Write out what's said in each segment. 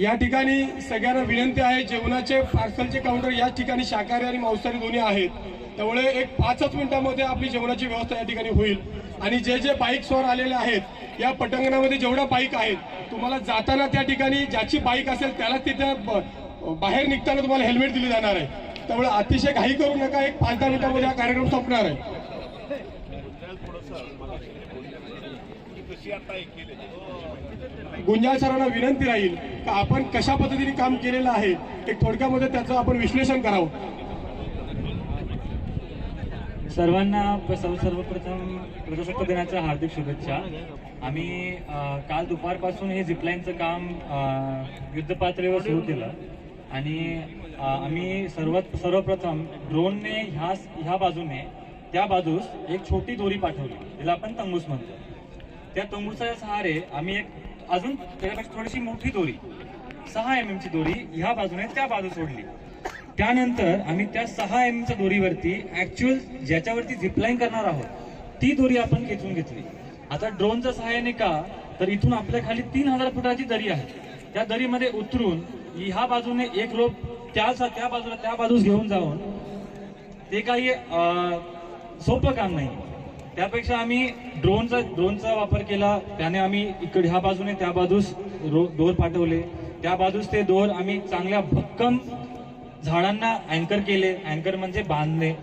या ठिकाणी सगळ्यांना विनंती आहे जेवणाचे पार्सलचे काउंटर या ठिकाणी शाकाहारी आणि मांसाहारी दोन्ही आहेत. त्यामुळे एक पाचच मिनिटांमध्ये आपली जेवणाची व्यवस्था या ठिकाणी होईल. आणि जे जे बाईक आलेले आहेत या पटांगणामध्ये जेवढ्या बाईक आहेत तुम्हाला जाताना त्या ठिकाणी ज्याची बाईक असेल त्याला तिथे ब- बाहेर निघताना तुम्हाला हेल्मेट दिली जाणार आहे. त्यामुळे अतिशय घाई करू नका एक पाच दहा मिनिटांमध्ये हा कार्यक्रम संपणार आहे. गुंजाळ सरांना विनंती राहील. का आपण कशा पद्धतीने काम केलेलं आहे एक थोडक्यामध्ये त्याचं आपण विश्लेषण करावं. सर्वांना सर्व सर्वप्रथम प्रजासत्ताक दिनाच्या हार्दिक शुभेच्छा. आम्ही काल दुपारपासून हे झिपलाईनचं काम युद्धपातळीवर सुरू केलं. आणि आम्ही सर्वात सर्वप्रथम ड्रोनने ह्या ह्या बाजूने त्या बाजूस एक छोटी दोरी पाठवली ज्याला आपण तंबूस म्हणतो. त्या तंबूच्या सहारे आम्ही एक अजून त्याच्यापेक्षा थोडीशी मोठी दोरी. सहा एम एमची दोरी ह्या बाजूने त्या बाजू सोडली. त्यानंतर आम्ही त्या सहा एम एमच्या दोरीवरती ऍक्च्युअल ज्याच्यावरती झिपलाईन करणार आहोत ती दोरी आपण खेचून घेतली. आता ड्रोनच्या सहाय्याने का तर इथून आपल्या खाली तीन हजार फुटाची दरी आहे. त्या दरीमध्ये उतरून ह्या बाजूने एक रोप त्या त्या बाजूला त्या बाजूस घेऊन जाऊन ते काही सोपं काम नाही. त्यापेक्षा आम्ही ड्रोनचा ड्रोनचा वापर केला. त्याने आम्ही इकडे ह्या बाजूने त्या बाजूस रो- दोर पाठवले. त्या बाजूस ते दोर आम्ही चांगल्या भक्कम झाडांना अँकर केले. अँकर म्हणजे बांधले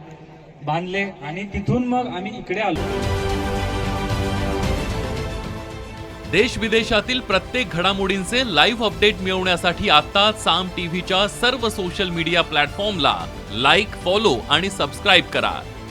बांधले आणि तिथून मग आम्ही इकडे आलो. देश विदेशातील प्रत्येक घडामोडींचे लाईव्ह अपडेट मिळवण्यासाठी आता साम टीव्हीच्या सर्व सोशल मीडिया प्लॅटफॉर्मला लाईक फॉलो आणि सबस्क्राईब करा.